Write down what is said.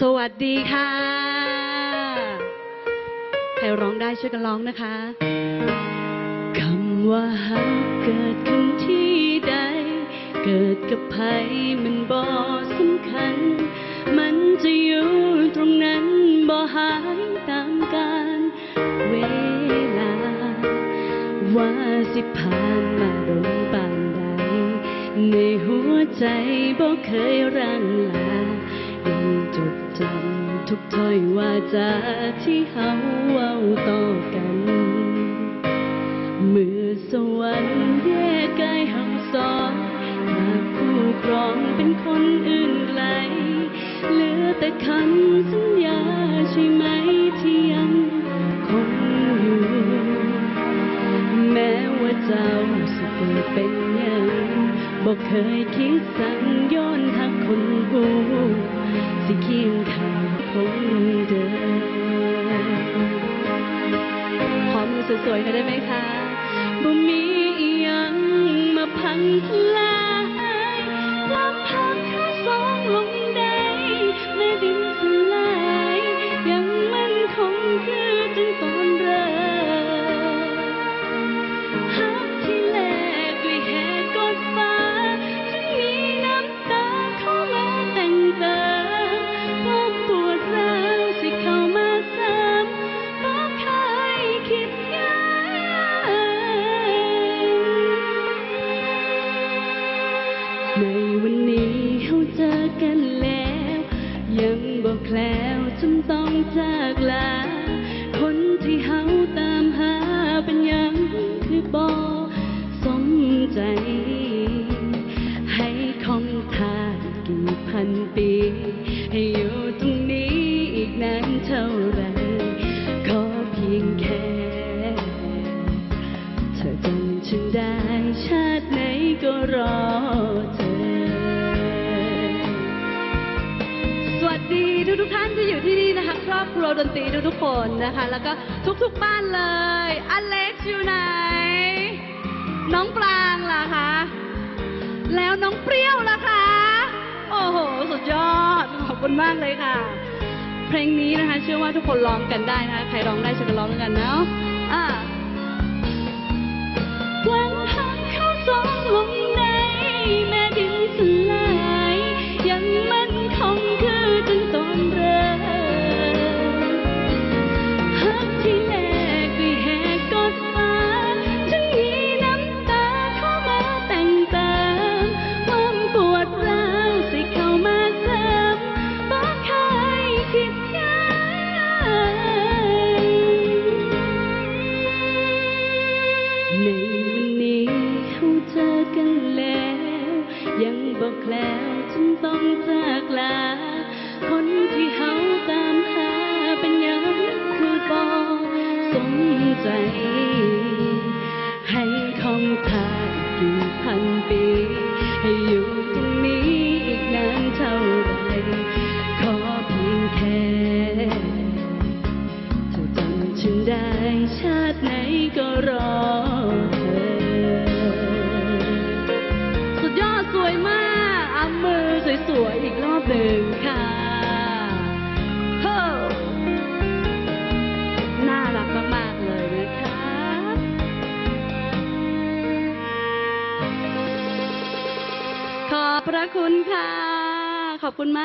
สวัสดีค่ะ ใครร้องได้ช่วยกันร้องนะคะ คำว่าฮักเกิดขึ้นที่ใด เกิดกับใครมันบ่สำคัญ มันจะอยู่ตรงนั้นบ่หายตามกาลเวลา ว่าสิผ่านมาโดนปานใด ในหัวใจบ่เคยรังลายังจด จำทุกถ้อยว่าจาที่เฮาเว้าต่อกัน เมื่อสวรรค์แยกกายเฮาสองหากคู่ครองเป็นคนอื่นไกลเหลือแต่คำสัญญาใช่ไหมที่ยังคงอยู่แม้ว่าเจ้าสิเกิดเป็นยังบอกเคยคิดสั่งย้อนทักคนหู สิเคียงข้างคงเดิมขอมือสวยๆหน่อยได้ไหมคะบ่มีอีหยังมาพังทลา ในวันนี้เขาเจอกันแล้ว ยังบอกแล้วจนต้องจากลา คนที่เฮาตามหาเป็นยังคือบ่สมใจ ให้คงทากี่พันปี ให้อยู่ตรงนี้อีกนานเท่าไร ดนตรีทุกๆคนนะคะ แล้วก็ทุกๆบ้านเลย อเล็กซ์อยู่ไหน น้องปรางล่ะคะ แล้วน้องเปรี้ยวล่ะคะ โอ้โห สุดยอด ขอบคุณมากเลยค่ะ เพลงนี้นะคะ เชื่อว่าทุกคนร้องกันได้นะคะ ใครร้องได้ช่วยกันร้องด้วยกันเนาะ แล้วจนต้องจากลา คนที่เขาตามหาเป็นยังคือบอกสมใจ ให้คงทากี่พันปี ให้อยู่ตรงนี้อีกนานเท่าไหรขอเพียงแค่เธอจำฉันได้ชาติไหนก็รอ นึ่งค่ะโฮ้น่ารักมากๆเลยนะคะขอบพระคุณค่ะ ขอบคุณมาก